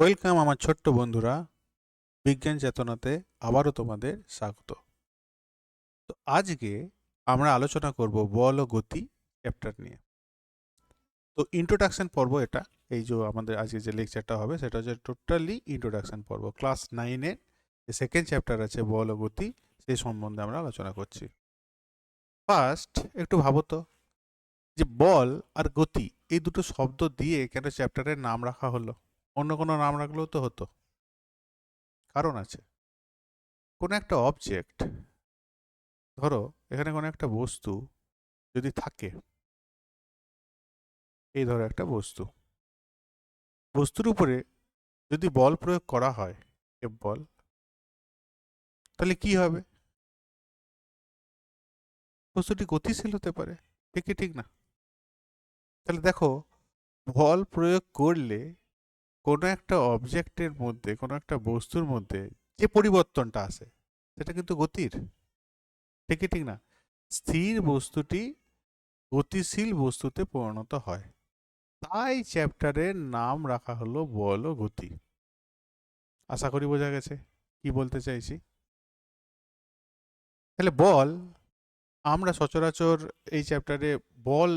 Welcome আমার ছোট্ট বন্ধুরা। বিজ্ঞান চেতনাতে আবারও তোমাদের স্বাগত। তো আজকে আমরা আলোচনা করব বল ও গতি চ্যাপ্টার নিয়ে। তো ইন্ট্রোডাকশন পর্ব এটা, এই যে আমাদের আজকে যে লেকচারটা হবে সেটা হচ্ছে টোটালি ইন্ট্রোডাকশন পর্ব। ক্লাস নাইনের যে সেকেন্ড চ্যাপ্টার আছে বল ও গতি, সেই সম্বন্ধে আমরা আলোচনা করছি। ফার্স্ট একটু ভাবো তো, যে বল আর গতি, এই দুটো শব্দ দিয়ে কেন চ্যাপ্টারের নাম রাখা হলো? অন্য কোনো নাম রাখলেও তো হতো। কারণ আছে। কোনো একটা অবজেক্ট ধরো, এখানে কোনো একটা বস্তু যদি থাকে, এই ধরো একটা বস্তু। বস্তুর উপরে যদি বল প্রয়োগ করা হয় এফ বল, তাহলে কি হবে? বস্তুটি গতিশীল হতে পারে। ঠিক কি ঠিক না। তাহলে দেখো, বল প্রয়োগ করলে কোনো একটা অবজেক্টের মধ্যে, কোনো একটা বস্তুর মধ্যে যে পরিবর্তনটা আসে সেটা কিন্তু গতির। ঠিক কি ঠিক না? স্থির বস্তুটি গতিশীল বস্তুতে পরিণত হয়। তাই চ্যাপ্টারের নাম রাখা হলো বল ও গতি। আশা করি বোঝা গেছে। কি বলতে চাইছি? তাহলে বল, আমরা সচরাচর এই চ্যাপ্টারে বল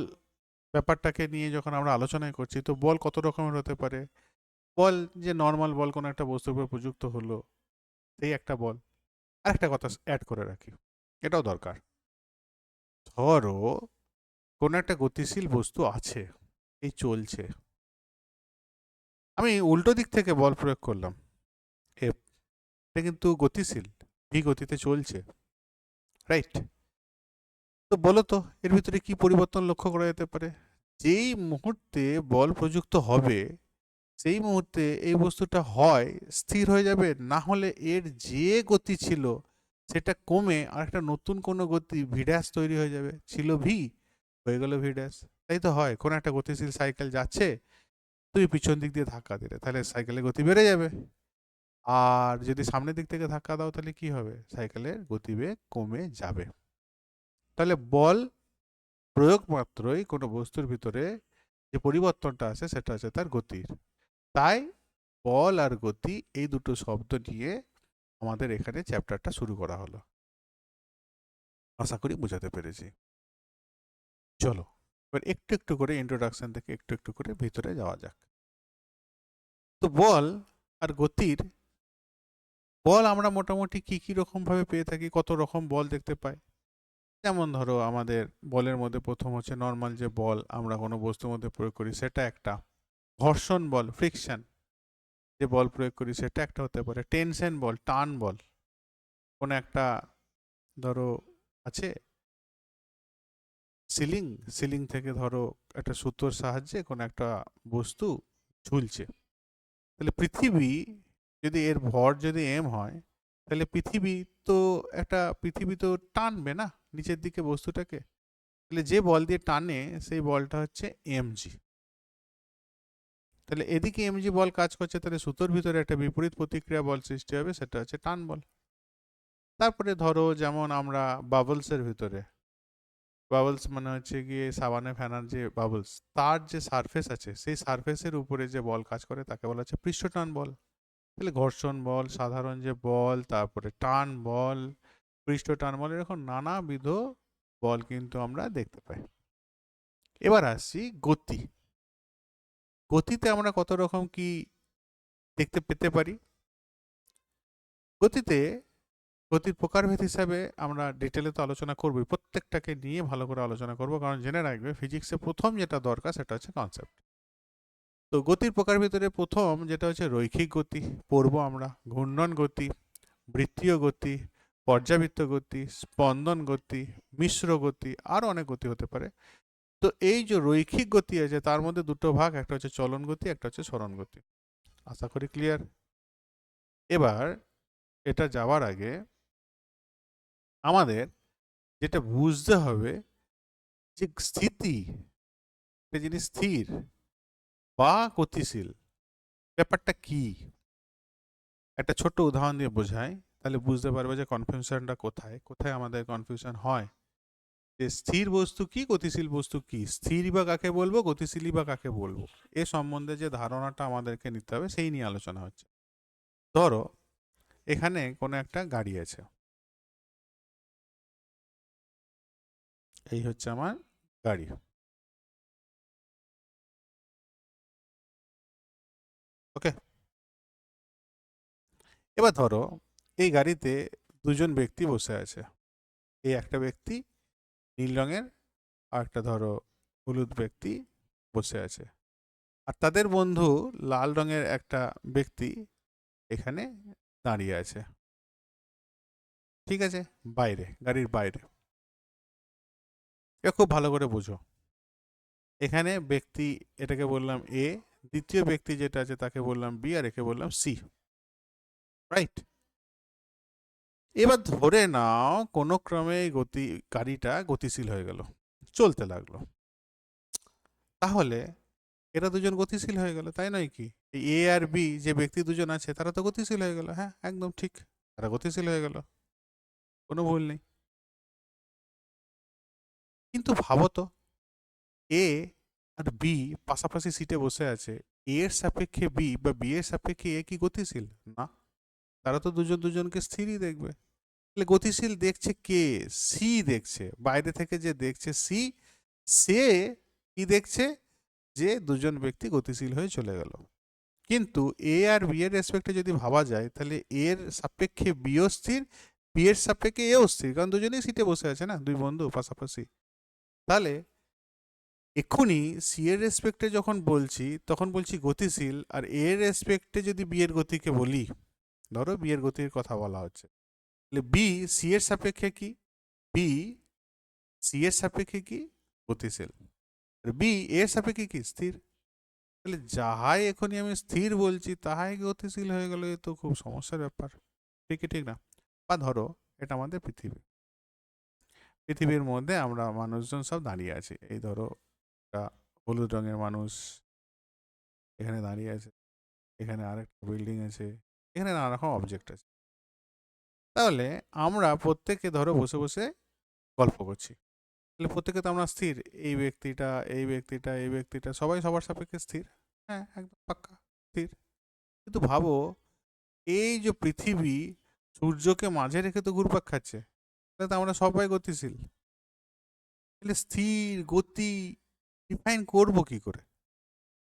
ব্যাপারটাকে নিয়ে যখন আমরা আলোচনায় করছি, তো বল কত রকমের হতে পারে? বল যে নর্মাল বল কোনো একটা বস্তুর উপর প্রযুক্ত হলো, সেই একটা বল। আর একটা কথা অ্যাড করে রাখি, এটাও দরকার। ধরো কোনো একটা গতিশীল বস্তু আছে, এই চলছে। আমি উল্টো দিক থেকে বল প্রয়োগ করলাম। এফ এটা কিন্তু গতিশীল ভি গতিতে চলছে। রাইট তো বলো তো, এর ভিতরে কি পরিবর্তন লক্ষ্য করা যেতে পারে? যেই মুহূর্তে বল প্রযুক্ত হবে সেই মুহূর্তে এই বস্তুটা হয়, স্থির হয়ে যাবে, না হলে এর যে গতি ছিল, সেটা কমে আর একটা নতুন কোনো গতি ভি ড্যাশ তৈরি হয়ে যাবে। ছিল ভি হয়ে গেল ভি ড্যাশ তাই তো হয়, কোনো একটা গতিশীল সাইকেল যাচ্ছে, তুমি পিছন দিক দিয়ে ধাক্কা দিলে, তাহলে সাইকেলের গতি বেড়ে যাবে। আর যদি সামনের দিক থেকে ধাক্কা দাও, তাহলে কি হবে? সাইকেলের গতিবেগ কমে যাবে। তাহলে বল প্রয়োগ মাত্রই কোনো বস্তুর ভিতরে যে পরিবর্তনটা আছে, সেটা আছে তার গতির। তাই বল আর গতি এই দুটো শব্দ নিয়ে আমাদের এখানে চ্যাপ্টারটা শুরু করা হলো। আশা করি বোঝাতে পেরেছি। চলো, এবার একটু একটু করে ইন্ট্রোডাকশন থেকে একটু একটু করে ভিতরে যাওয়া যাক। তো বল আর গতির, বল আমরা মোটামুটি কি কি রকম ভাবে পেয়ে থাকি, কত রকম বল দেখতে পাই? যেমন ধরো আমাদের বলের মধ্যে প্রথম হচ্ছে নর্মাল যে বল আমরা কোনো বস্তুর মধ্যে প্রয়োগ করি, সেটা একটা। ঘর্ষণ বল ফ্রিকশন যে বল প্রয়োগ করি সেটা একটা হতে পারে। টেনশন বল, টান বল, কোনো একটা ধরো আছে? সিলিং সিলিং থেকে ধরো একটা সুতোর সাহায্যে কোনো একটা বস্তু ঝুলছে। তাহলে পৃথিবী যদি এর ভর যদি এম হয়, তাহলে পৃথিবী তো একটা, পৃথিবী তো টানবে না নিচের দিকে বস্তুটাকে? তাহলে যে বল দিয়ে টানে, সেই বলটা হচ্ছে এমজি তাহলে এদিকে এমজি বল কাজ করছে, তাহলে সুতোর ভিতরে একটা বিপরীত প্রতিক্রিয়া বল সৃষ্টি হবে, সেটা হচ্ছে টান বল। তারপরে ধরো যেমন আমরা বাবলসের ভিতরে বাবলস মানে হচ্ছে গিয়ে সাবানে ফেনার যে বাবলস তার যে সারফেস আছে, সেই সারফেসের উপরে যে বল কাজ করে, তাকে বলা হচ্ছে পৃষ্ঠটান বল। তাহলে ঘর্ষণ বল, সাধারণ যে বল, তারপরে টান বল পৃষ্ঠ টান বল, এরকম নানাবিধ বল কিন্তু আমরা দেখতে পাই। এবার আসছি গতি। গতিতে আমরা কত রকম কি দেখতে পেতে পারি? গতিতে গতির প্রকারভেদ হিসাবে আমরা ডিটেলে তো আলোচনা করবই। প্রত্যেকটাকে নিয়ে ভালো করে আলোচনা করব। কারণ জেনে রাখবে ফিজিক্সে প্রথম যেটা দরকার সেটা হচ্ছে কনসেপ্ট তো গতির প্রকার ভিতরে প্রথম যেটা হচ্ছে রৈখিক গতি পড়ব আমরা ঘূর্ণন গতি, বৃত্তীয় গতি, পর্যাবৃত্ত গতি, স্পন্দন গতি, মিশ্র গতি আরও অনেক গতি হতে পারে। তো এই যে রৈখিক গতি আছে, তার মধ্যে দুটো ভাগ, একটা হচ্ছে চলন গতি, একটা হচ্ছে স্মরণ গতি। আশা করি ক্লিয়ার এবার, এটা যাওয়ার আগে আমাদের যেটা বুঝতে হবে যে স্থিতি একটা জিনিস স্থির বা গতিশীল, ব্যাপারটা কি? একটা ছোট্ট উদাহরণ দিয়ে বোঝাই, তাহলে বুঝতে পারবে যে কনফিউশনটা কোথায় কোথায় আমাদের কনফিউশন হয়। যে স্থির বস্তু কি, গতিশীল বস্তু কি? স্থির বা কাকে বলব, গতিশীলই বা কাকে বলব? এ সম্বন্ধে যে ধারণাটা আমাদেরকে নিতে হবে, সেই নিয়ে আলোচনা হচ্ছে। ধরো, এখানে কোনো একটা গাড়ি আছে। এই হচ্ছে আমার গাড়ি। ওকে। এবার ধরো, এই গাড়িতে দুজন ব্যক্তি বসে আছে। এই একটা ব্যক্তি নীল রঙের আর একটা ধরো হলুদ ব্যক্তি বসে আছে। আর তাদের বন্ধু লাল রঙের একটা ব্যক্তি এখানে দাঁড়িয়ে আছে। ঠিক আছে? বাইরে, গাড়ির বাইরে। এ খুব ভালো করে বুঝো। এখানে ব্যক্তি, এটাকে বললাম এ দ্বিতীয় ব্যক্তি যেটা আছে তাকে বললাম বি আর একে বললাম সি রাইট এবার ধরে নাও কোনো ক্রমে গতি, গাড়িটা গতিশীল হয়ে গেল, চলতে লাগল। তাহলে এরা দুজন গতিশীল হয়ে গেল, তাই নয় কি? এ আর বি যে ব্যক্তি দুজন আছে, তারা তো গতিশীল হয়ে গেল হ্যাঁ একদম ঠিক, তারা গতিশীল হয়ে গেল। কোনো ভুল নেই। কিন্তু ভাবো তো এ আর বি পাশাপাশি সিটে বসে আছে এ এর সাপেক্ষে বি বা বি এর সাপেক্ষে এ কি গতিশীল? না। তারা তো দুজন দুজনকে স্থিরই দেখবে। তাহলে গতিশীল দেখছে কে? সি দেখছে। বাইরে থেকে যে দেখছে সি সে কি দেখছে? যে দুজন ব্যক্তি গতিশীল হয়ে চলে গেল। কিন্তু এ আর বি এর রেসপেক্টে যদি ভাবা যায়, তাহলে এর সাপেক্ষে বিও স্থির বি এর সাপেক্ষে এও স্থির, কারণ দুজনেই সিটে বসে আছে না, দুই বন্ধু পাশাপাশি। তাহলে এক্ষুনি সি এর রেসপেক্টে যখন বলছি, তখন বলছি গতিশীল, আর এ এর রেসপেক্টে যদি বি এর গতিকে বলি ধরো বি এর গতির কথা বলা হচ্ছে। তাহলে বি সি এর সাপেক্ষে কি? বি সি এর সাপেক্ষে কি? গতিশীল। বি এর সাপেক্ষে কি? স্থির। তাহলে যাহাই এখনই আমি স্থির বলছি, তাহাই গতিশীল হয়ে গেল, এ তো খুব সমস্যার ব্যাপার। ঠিক ঠিক না? বা ধরো, এটা আমাদের পৃথিবী। পৃথিবীর মধ্যে আমরা মানুষজন সব দাঁড়িয়ে আছি। এই ধরো হলুদ রঙের মানুষ এখানে দাঁড়িয়ে আছে, এখানে আরেকটা বিল্ডিং আছে এখানে নানা রকম অবজেক্ট আছে। তাহলে আমরা প্রত্যেকে ধরো বসে বসে গল্প করছি। তাহলে প্রত্যেকে তো আমরা স্থির। এই ব্যক্তিটা এই ব্যক্তিটা এই ব্যক্তিটা সবাই সবার সাপেক্ষে স্থির। হ্যাঁ একদম পাক্কা, স্থির। কিন্তু ভাবো, এই যে পৃথিবী সূর্যকে মাঝে রেখে তো ঘুরপাক খাচ্ছে, তাহলে তো আমরা সবাই গতিশীল। তাহলে স্থির, গতি ডিফাইন করব কি করে?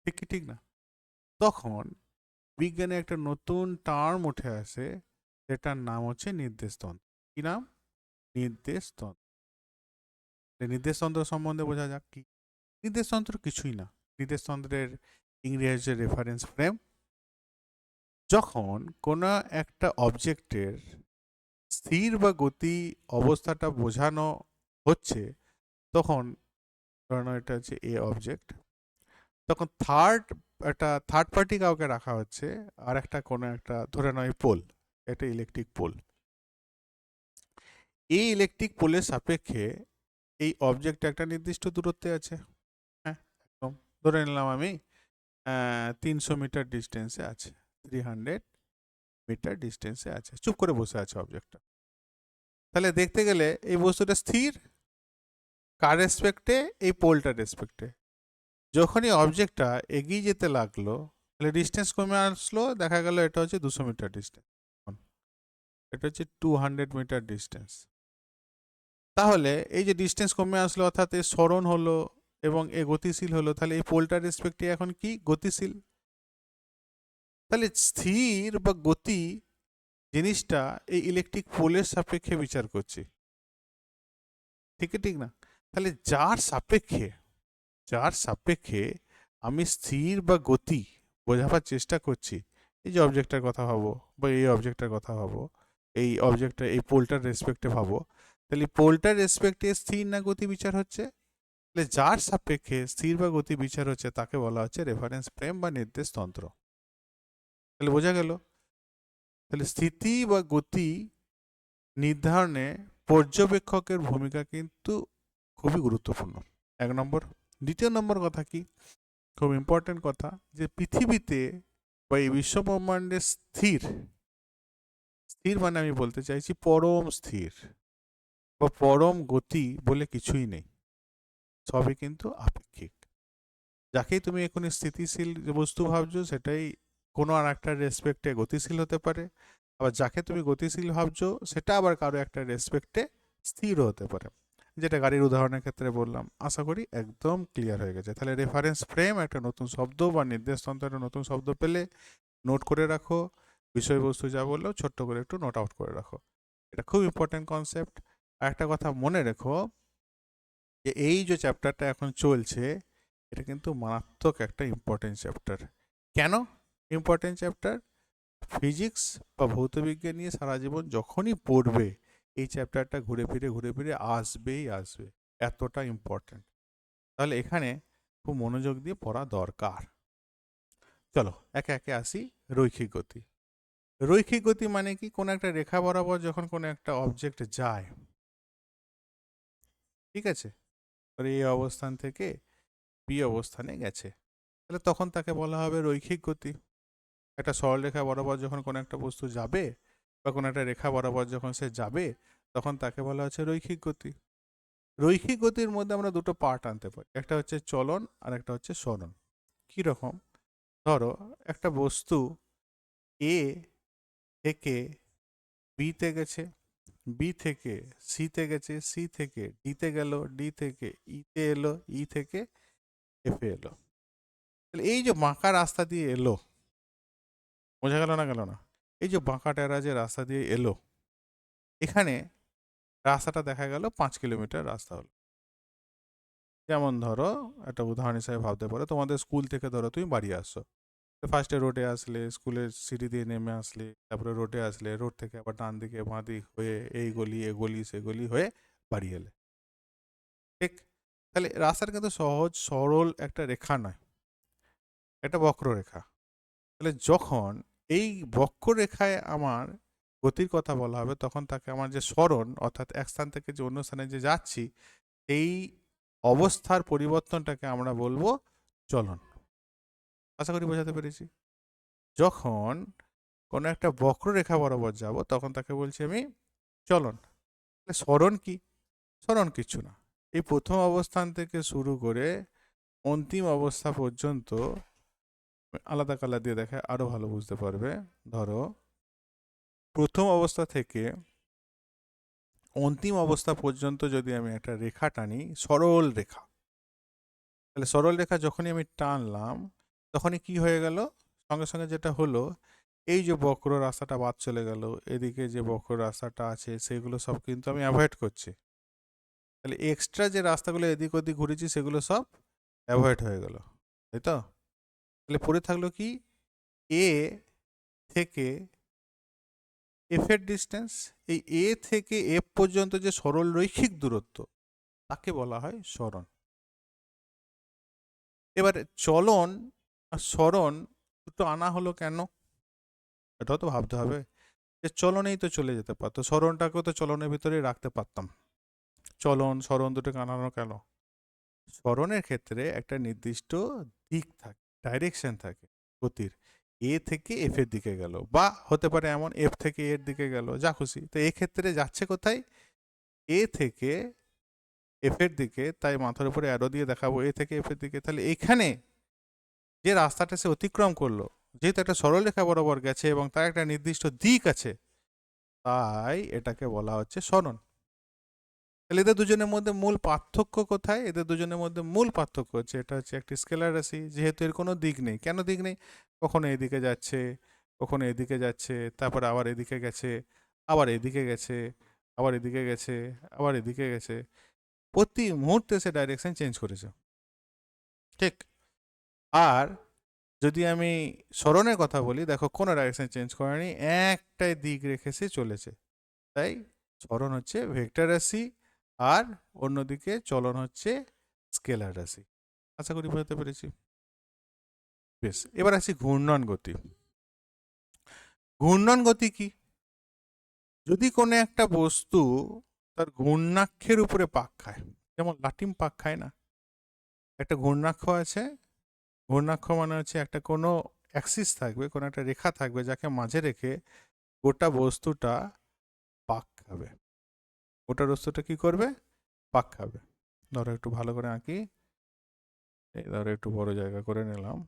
ঠিক কি ঠিক না? তখন বিজ্ঞানে একটা নতুন টার্ম উঠে আসে, যেটার নাম হচ্ছে নির্দেশতন্ত্র। কি নাম? নির্দেশতন্ত্র। নির্দেশতন্ত্র সম্বন্ধে বোঝা যাক কি। নির্দেশতন্ত্র কিছুই না। নির্দেশতন্ত্রের ইংরেজি রেফারেন্স ফ্রেম যখন কোনো একটা অবজেক্টের স্থির বা গতি অবস্থাটা বোঝানো হচ্ছে, তখন এটা হচ্ছে এ অবজেক্ট তখন থার্ড একটা থার্ড পার্টি কাউকে রাখা হচ্ছে, আর একটা কোনো একটা, ধরে নয় পোল একটা ইলেকট্রিক পোল এই ইলেকট্রিক পোলের সাপেক্ষে এই অবজেক্ট একটা নির্দিষ্ট দূরত্বে আছে। হ্যাঁ একদম। ধরে নিলাম আমি তিনশো মিটার ডিস্টেন্সে আছে থ্রি হান্ড্রেড মিটার ডিস্টেন্সে আছে। চুপ করে বসে আছে অবজেক্টটা তাহলে দেখতে গেলে এই বস্তুটা স্থির, কার রেসপেক্টে এই পোলটার রেসপেক্টে যখনই অবজেক্টটা এগিয়ে যেতে লাগল, তাহলে ডিস্টেন্স কমে আসলো, দেখা গেল এটা হচ্ছে দুশো মিটার ডিস্টেন্স এটা হচ্ছে টু হান্ড্রেড মিটার ডিস্টেন্স তাহলে এই যে ডিস্টেন্স কমে আসলো, অর্থাৎ এর স্মরণ হলো এবং এ গতিশীল হলো, তাহলে এই পোলটার রেসপেক্টে এখন কি? গতিশীল। তাহলে স্থির বা গতি জিনিসটা এই ইলেকট্রিক পোলের সাপেক্ষে বিচার করছি। ঠিক ঠিক না? তাহলে যার সাপেক্ষে যার সাপেক্ষে আমি স্থির বা গতি বোঝাবার চেষ্টা করছি, এই যে অবজেক্টটার কথা ভাবো বা এই অবজেক্টটার কথা ভাবো, এই অবজেক্টটা এই পোলটার রেসপেক্টে ভাবো, তাহলে পোলটার রেসপেক্টে স্থির না গতি বিচার হচ্ছে? তাহলে যার সাপেক্ষে স্থির বা গতি বিচার হচ্ছে তাকে বলা হচ্ছে রেফারেন্স ফ্রেম বা নির্দেশ তন্ত্র। তাহলে বোঝা গেল? তাহলে স্থিতি বা গতি নির্ধারণে পর্যবেক্ষকের ভূমিকা কিন্তু খুবই গুরুত্বপূর্ণ। এক নম্বর দ্বিতীয় নম্বর কথা কি? খুব ইম্পর্টেন্ট কথা যে পৃথিবীতে বা এই বিশ্বব্রহ্মাণ্ডে স্থির স্থির মানে আমি বলতে চাইছি পরম স্থির বা পরম গতি বলে কিছুই নেই। সবই কিন্তু আপেক্ষিক। যাকেই তুমি এখনই স্থিতিশীল বস্তু ভাবছ সেটাই কোনো আর একটা রেসপেক্টে গতিশীল হতে পারে। আবার যাকে তুমি গতিশীল ভাবছ সেটা আবার কারও একটা রেসপেক্টে স্থির হতে পারে। যেটা গাড়ির উদাহরণের ক্ষেত্রে বললাম, আশা করি একদম ক্লিয়ার হয়ে গেছে। তাহলে রেফারেন্স ফ্রেম একটা নতুন শব্দ বা নির্দেশতন্ত্র একটা নতুন শব্দ পেলে নোট করে রাখো, বিষয়বস্তু যা বলল ছোট্ট করে একটু নোট আউট করে রাখো। এটা খুব ইম্পর্টেন্ট কনসেপ্ট আর একটা কথা মনে রেখো যে এই যে চ্যাপ্টারটা এখন চলছে, এটা কিন্তু মারাত্মক একটা ইম্পর্টেন্ট চ্যাপ্টার কেন ইম্পর্টেন্ট চ্যাপ্টার ফিজিক্স বা ভৌতবিজ্ঞান নিয়ে সারা জীবন যখনই পড়বে এই চ্যাপ্টারটা ঘুরে ফিরে ঘুরে ফিরে আসবেই আসবে। এতটা ইম্পর্টেন্ট তাহলে এখানে খুব মনোযোগ দিয়ে পড়া দরকার। চলো, একে একে আসি রৈখিক গতি। রৈখিক গতি মানে কি? কোনো একটা রেখা বরাবর যখন কোনো একটা অবজেক্ট যায়, ঠিক আছে? এই অবস্থান থেকে বি অবস্থানে গেছে। তাহলে তখন তাকে বলা হবে রৈখিক গতি। একটা সরলরেখা বরাবর যখন কোনো একটা বস্তু যাবে বা কোনো একটা রেখা বরাবর যখন সে যাবে, তখন তাকে বলা হচ্ছে রৈখিক গতি। রৈখিক গতির মধ্যে আমরা দুটো পার্ট আনতে পারি। একটা হচ্ছে চলন আর একটা হচ্ছে সরণ কীরকম ধরো, একটা বস্তু এ থেকে বিতে গেছে বি থেকে সিতে গেছে সি থেকে ডিতে গেল ডি থেকে ইতে এলো ই থেকে এফে এলো। তাহলে এই যে বাঁকা রাস্তা দিয়ে এলো, বোঝা গেল না গেল না? এই যে বাঁকা টেরা যে রাস্তা দিয়ে এলো, এখানে রাস্তাটা দেখা গেল পাঁচ কিলোমিটার রাস্তা হলো। যেমন ধরো, একটা উদাহরণ হিসাবে ভাবতে পারো, তোমাদের স্কুল থেকে ধরো তুমি বাড়ি আসছো। ফার্স্টে রোডে আসলে স্কুলের সিঁড়ি দিয়ে নেমে আসলে, তারপরে রোডে আসলে রোড থেকে আবার ডান দিকে, বাঁ দিক হয়ে এই গলি, এ গলি, সে গলি হয়ে বাড়ি এলে। ঠিক? তাহলে রাস্তার কিন্তু সহজ, সরল একটা রেখা নয়। একটা বক্ররেখা। তাহলে যখন এই বক্ররেখায় আমার গতির কথা বলা হবে, তখন তাকে আমার যে স্মরণ, অর্থাৎ এক স্থান থেকে যে অন্য স্থানে যে যাচ্ছি, এই অবস্থার পরিবর্তনটাকে আমরা বলব চলন। আশা করি বোঝাতে পেরেছি। যখন কোনো একটা বক্ররেখা বরাবর যাব, তখন তাকে বলছি আমি চলন। স্মরণ কি? স্মরণ কিচ্ছু না। এই প্রথম অবস্থান থেকে শুরু করে অন্তিম অবস্থা পর্যন্ত আলাদা কালার দিয়ে দেখে আরও ভালো বুঝতে পারবে। ধরো, প্রথম অবস্থা থেকে অন্তিম অবস্থা পর্যন্ত যদি আমি একটা রেখা টানি, সরল রেখা, তাহলে সরল রেখা যখনই আমি টানলাম, তখনই কি হয়ে গেল? সঙ্গে সঙ্গে যেটা হলো, এই যে বক্র রাস্তাটা বাদ চলে গেল, এদিকে যে বক্র রাস্তাটা আছে, সেগুলো সব কিন্তু আমি অ্যাভয়েড করছি। তাহলে এক্সট্রা যে রাস্তাগুলো এদিক ওদিক ঘুরেছি, সেগুলো সব অ্যাভয়েড হয়ে গেল, তাই তো? তাহলে পড়ে থাকল কি? এ থেকে এফ এর ডিস্টেন্স এই এ থেকে এফ পর্যন্ত যে সরল রৈখিক দূরত্ব, তাকে বলা হয় সরণ। এবার চলন আর সরণ দুটো আনা হলো কেন? এটাও তো ভাবতে হবে। যে চলনেই তো চলে যেতে পারতো স্মরণটাকেও তো চলনের ভিতরেই রাখতে পারতাম। চলন স্মরণ দুটোকে আনানো কেন? স্মরণের ক্ষেত্রে একটা নির্দিষ্ট দিক থাকে। ডাইরেকশন থাকে, গতির। এ থেকে এফ এর দিকে গেল, বা হতে পারে এমন এফ থেকে এর দিকে গেল, যা খুশি। তো এক্ষেত্রে যাচ্ছে কোথায়? এ থেকে এফ এর দিকে, তাই মাথার উপরে অ্যারো দিয়ে দেখাবো এ থেকে এফ এর দিকে। তাহলে এখানে যে রাস্তাটা সে অতিক্রম করল, যেহেতু একটা সরলরেখা বরাবর গেছে এবং তার একটা নির্দিষ্ট দিক আছে, তাই এটাকে বলা হচ্ছে সরণ। তাহলে এদের দুজনের মধ্যে মূল পার্থক্য কোথায়? এদের দুজনের মধ্যে মূল পার্থক্য হচ্ছে, এটা হচ্ছে একটি স্কেলার রাশি যেহেতু এর কোনো দিক নেই। কেন দিক নেই? কখনো এদিকে যাচ্ছে, কখনো এদিকে যাচ্ছে, তারপর আবার এদিকে গেছে, আবার এদিকে গেছে, আবার এদিকে গেছে, আবার এদিকে গেছে। প্রতি মুহূর্তে সে ডাইরেকশন চেঞ্জ করেছে। ঠিক? আর যদি আমি স্মরণের কথা বলি, দেখো কোনো ডাইরেকশন চেঞ্জ করেনি, একটাই দিক রেখে সে চলেছে। তাই স্মরণ হচ্ছে ভেক্টর রাশি আর অন্যদিকে চলন হচ্ছে স্কেলার রাশি। আশা করি বোঝাতে পেরেছি। বেশ, এবার আসি ঘূর্ণন গতি। ঘূর্ণন গতি কি? যদি কোনো একটা বস্তু তার ঘূর্ণাক্ষের উপরে পাক খায়, যেমন লাটিম পাক খায় না, একটা ঘূর্ণাক্ষ আছে, ঘূর্ণাক্ষ মানে হচ্ছে একটা কোনো অ্যাক্সিস থাকবে, কোনো একটা রেখা থাকবে যাকে মাঝে রেখে গোটা বস্তুটা পাক খাবে। গোটা বস্তুটা কি করবে? পাক খাবে। ধরো একটু ভালো করে আঁকি। এই ধরো একটু বড় জায়গা করে নিলাম।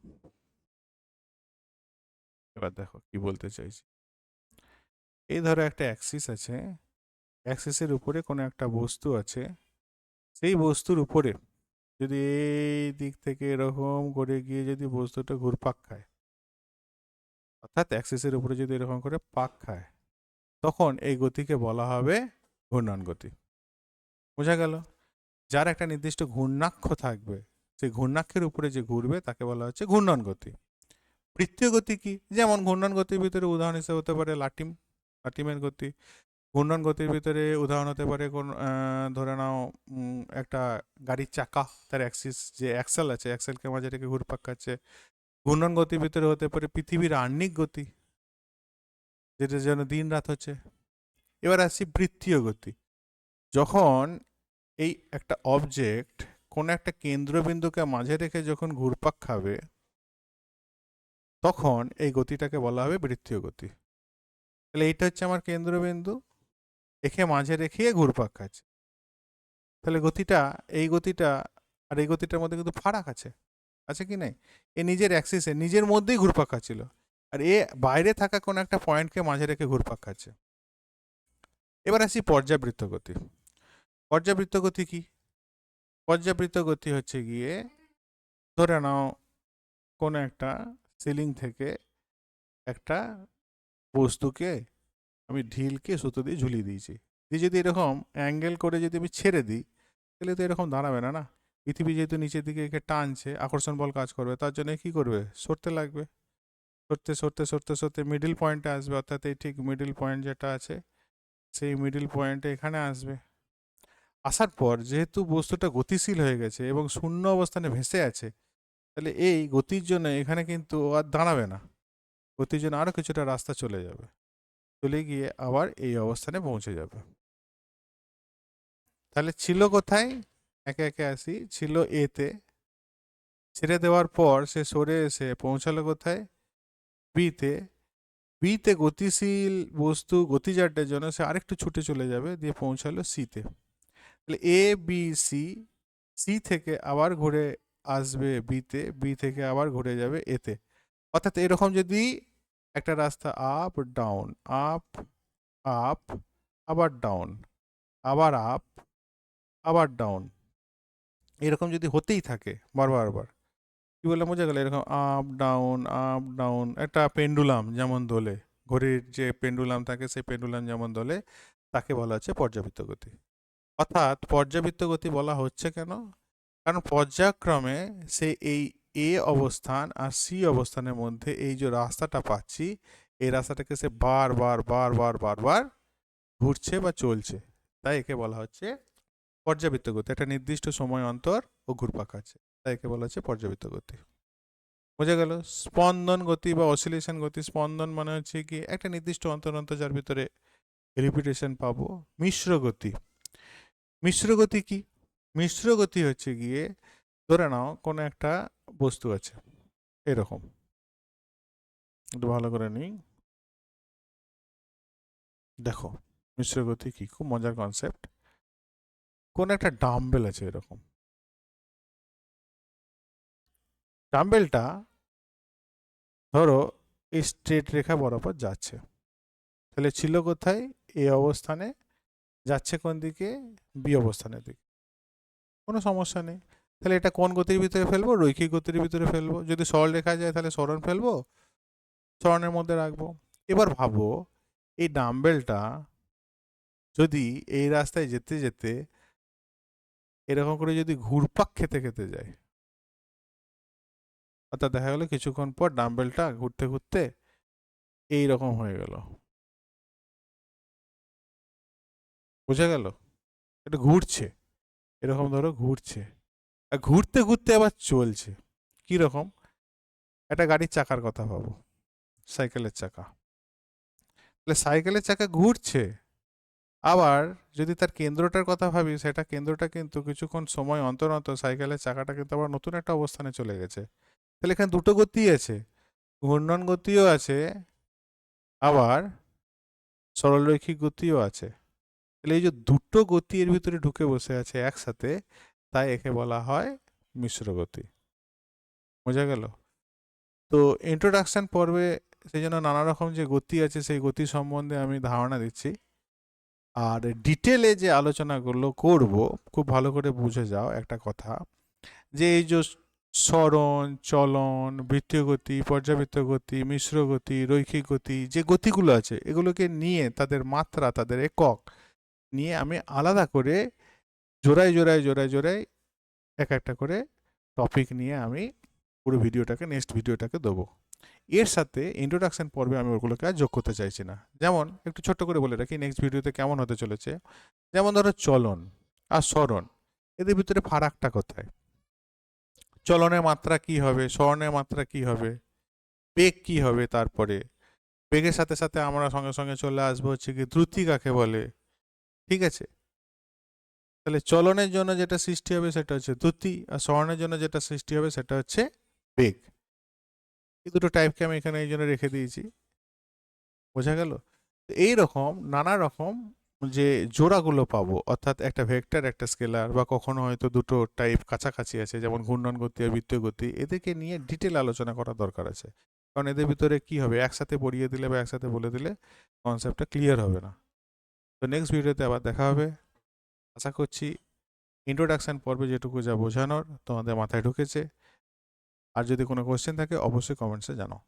এবার দেখো কি বলতে চাইছি। এই ধরো একটা অ্যাক্সিস আছে। অ্যাক্সিসের উপরে কোনো একটা বস্তু আছে। সেই বস্তুর উপরে যদি এই দিক থেকে এরকম করে গিয়ে যদি বস্তুটা ঘুরপাক খায়, অর্থাৎ অ্যাক্সিসের উপরে যদি এরকম করে পাক খায়, তখন এই গতিকে বলা হবে ঘূর্ণন গতি। বোঝা গেল? যার একটা নির্দিষ্ট ঘূর্ণাক্ষ থাকবে সেই ঘূর্ণাক্ষের উপরে যে ঘুরবে, তাকে বলা হচ্ছে ঘূর্ণন গতি। বৃত্তীয় গতি কি? যেমন ঘূর্ণন গতির ভিতরে উদাহরণ হিসেবে হতে পারে লাটিম, লাটিমের গতি। ঘূর্ণন গতির ভিতরে উদাহরণ হতে পারে কোন ধরে নাও একটা গাড়ির চাকা, তার অ্যাক্সিস যে অ্যাক্সেল আছে অ্যাক্সেলকে মাঝে রেখে ঘুরপাক খাচ্ছে। ঘূর্ণন গতির ভিতরে হতে পারে পৃথিবীর আহ্নিক গতি, যেটা যেন দিন রাত হচ্ছে। এবার আসছি বৃত্তীয় গতি। যখন এই একটা অবজেক্ট কোন একটা কেন্দ্রবিন্দুকে মাঝে রেখে যখন ঘুরপাক খাবে, তখন এই গতিটাকে বলা হবে বৃত্তীয় গতি। তাহলে এইটা হচ্ছে আমার কেন্দ্রবিন্দু, একে মাঝে রেখে ঘুরপাক খাচ্ছে। তাহলে গতিটা, এই গতিটা আর এই গতিটার মধ্যে কিন্তু ফারাক আছে। আছে কি নাই? এ নিজের অ্যাক্সিসে নিজের মধ্যেই ঘুরপাক খাচ্ছিল। আর এ বাইরে থাকা কোনো একটা পয়েন্টকে মাঝে রেখে ঘুরপাক খাচ্ছে। এবার আসি পর্যাবৃত্ত গতি। পর্যাবৃত্ত গতি কি? পর্যাবৃত্ত গতি হচ্ছে গিয়ে ধরে নাও কোনো একটা সিলিং থেকে একটা বস্তুকে আমি ঢিলকে সুতো দিয়ে ঝুলিয়ে দিয়েছি। দিয়ে যদি এরকম অ্যাঙ্গেল করে যদি আমি ছেড়ে দিই, তাহলে তো এরকম দাঁড়াবে না না? পৃথিবী যেহেতু নিচের দিকে একে টানছে, আকর্ষণ বল কাজ করবে, তার জন্য কি করবে? সরতে লাগবে। সরতে সরতে সরতে সরতে মিডিল পয়েন্টে আসবে, অর্থাৎ এই ঠিক মিডিল পয়েন্ট যেটা আছে সেই মিডিল পয়েন্টে এখানে আসবে। আসার পর যেহেতু বস্তুটা গতিশীল হয়ে গেছে এবং শূন্য অবস্থানে ভেসে আছে, তাহলে এই গতির জন্য এখানে কিন্তু আর দাঁড়াবে না। গতির জন্য আরও কিছুটা রাস্তা চলে যাবে। চলে গিয়ে আবার এই অবস্থানে পৌঁছে যাবে। তাহলে ছিল কোথায়? একে একে আসি। ছিল এতে ছেড়ে দেওয়ার পর সে সরে এসে পৌঁছালো কোথায়? বিতে বিতে গতিশীল বস্তু গতিজাড্যের জন্য সে আরেকটু ছুটে চলে যাবে, দিয়ে পৌঁছালো সিতে তাহলে এ বি সি সি থেকে আবার ঘুরে আসবে বিতে বি থেকে আবার ঘুরে যাবে এতে অর্থাৎ এরকম যদি একটা রাস্তা আপ ডাউন আপ আপ আবার ডাউন আবার আপ আবার ডাউন এরকম যদি হতেই থাকে বারবার বার কি বললাম, বোঝা গেল এরকম আপ ডাউন আপ ডাউন একটা পেন্ডুলাম যেমন দোলে। ঘড়ির যে পেন্ডুলাম থাকে, সেই পেন্ডুলাম যেমন দোলে, তাকে বলা হচ্ছে পর্যাবৃত্ত গতি। অর্থাৎ পর্যাবৃত্ত গতি বলা হচ্ছে কেন? কারণ পর্যায়ক্রমে সে এই এ অবস্থান আর সি অবস্থানের মধ্যে এই যে রাস্তাটা পাচ্ছি, এই রাস্তাটাকে সে বারবার বারবার বারবার ঘুরছে বা চলছে। তাই একে বলা হচ্ছে পর্যাবৃত্ত গতি। একটা নির্দিষ্ট সময় অন্তর ও ঘুরপাক আছে তাই একে বলা হচ্ছে পর্যাবৃত্ত গতি। বোঝা গেল, স্পন্দন গতি বা অসিলেশন গতি, স্পন্দন মানে হচ্ছে কি একটা নির্দিষ্ট অন্তর অন্তর যার ভিতরে রিপিটেশন পাবো, মিশ্র গতি। মিশ্র গতি কি? মিশ্র গতি হচ্ছে গিয়ে ধরে নাও কোনো একটা বস্তু আছে, এরকম। একটু ভালো করে নিই। দেখো, মিশ্র গতি কি? খুব মজার কনসেপ্ট কোন একটা ডাম্বেল আছে এরকম। ডাম্বেলটা, ধরো, এই স্ট্রেট রেখা বরাবর যাচ্ছে। তাহলে ছিল কোথায়? এ অবস্থানে যাচ্ছে কোন দিকে? বি অবস্থানের দিকে। কোনো সমস্যা নেই। তাহলে এটা কোন গতির ভিতরে ফেলব? রৈখিক গতির ভিতরে ফেলব? যদি সরল রেখা যায়, তাহলে সরণ ফেলব? সরণের মধ্যে রাখব। এবার ভাবো, এই ডাম্বেলটা যদি এই রাস্তায় যেতে যেতে এরকম করে যদি ঘুরপাক খেতে খেতে যায় অর্থাৎ দেখা গেলো কিছুক্ষণ পর ডাম্বেলটা ঘুরতে ঘুরতে এই রকম হয়ে গেল। বোঝা গেল? এটা ঘুরছে। এরকম ধরো ঘুরছে। আর ঘুরতে ঘুরতে আবার চলছে। কি রকম? একটা গাড়ির চাকার কথা ভাবো। সাইকেলের চাকা। তাহলে সাইকেলের চাকা ঘুরছে। আবার যদি তার কেন্দ্রটার কথা ভাবি, সেটা কেন্দ্রটা কিন্তু কিছুক্ষণ সময় অন্তর অন্তর সাইকেলের চাকাটা কিন্তু আবার নতুন একটা অবস্থানে চলে গেছে। তাহলে এখানে দুটো গতি আছে। ঘূর্ণন গতিও আছে, আবার সরলরৈখিক গতিও আছে। তাহলে এই যে দুটো গতি এর ভিতরে ঢুকে বসে আছে একসাথে, তাই একে বলা হয় মিশ্র গতি। বোঝা গেল? তো ইন্ট্রোডাকশন পর্বে সেই জন্য নানা রকম যে গতি আছে, সেই গতি সম্বন্ধে আমি ধারণা দিচ্ছি। আর ডিটেলে যে আলোচনাগুলো করব, খুব ভালো করে বুঝে যাও একটা কথা। যে এই যে স্মরণ, চলন বৃত্তীয় গতি পর্যাবৃত্ত গতি, মিশ্র গতি, রৈখিক গতি, যে গতিগুলো আছে, এগুলোকে নিয়ে তাদের মাত্রা, তাদের একক নিয়ে আমি আলাদা করে জোড়ায় জোড়ায় জোড়ায় জোড়ায় এক একটা করে টপিক নিয়ে আমি পুরো ভিডিওটাকে নেক্সট ভিডিওটাকে দেবো। এর সাথে ইন্ট্রোডাকশন পর্বে আমি ওগুলোকে আর যোগ করতে চাইছি না। যেমন, একটু ছোট্ট করে বলে রাখি নেক্সট ভিডিওতে কেমন হতে চলেছে? যেমন ধরো চলন আর স্মরণ, এদের ভিতরে ফারাকটা কোথায়? চলনের মাত্রা কি হবে স্মরণের মাত্রা কি হবে, বেগ কি হবে তারপরে? বেগের সাথে সাথে আমরা সঙ্গে সঙ্গে চলে আসব হচ্ছে কি দ্রুতি কাকে বলে, ঠিক আছে? তাহলে চলনের জন্য যেটা সৃষ্টি হবে সেটা হচ্ছে দ্রুতি আর স্মরণের জন্য যেটা সৃষ্টি হবে সেটা হচ্ছে বেগ। এই দুটো টাইপকে আমি এখানে এই জন্য রেখে দিয়েছি। বোঝা গেল? এই রকম নানা রকম যে জোড়াগুলো পাবো, অর্থাৎ একটা ভেক্টর, একটা স্কেলার বা কখনো হয়তো দুটো টাইপ কাছাকাছি আছে, যেমন ঘূর্ণন গতি আর বৃত্তীয় গতি, এদেরকে নিয়ে ডিটেল আলোচনা করার দরকার আছে। কারণ এদের ভিতরে কি হবে? একসাথে পড়িয়ে দিলে বা একসাথে বলে দিলে কনসেপ্টটা ক্লিয়ার হবে না। তো নেক্সট ভিডিওতে আবার দেখা হবে। আশা করছি ইন্ট্রোডাকশন পর্বে যেটুকু যা বোঝানোর তোমাদের মাথায় ঢুকেছে। আর যদি কোনো কোশ্চেন থাকে, অবশ্যই কমেন্টসে জানাও।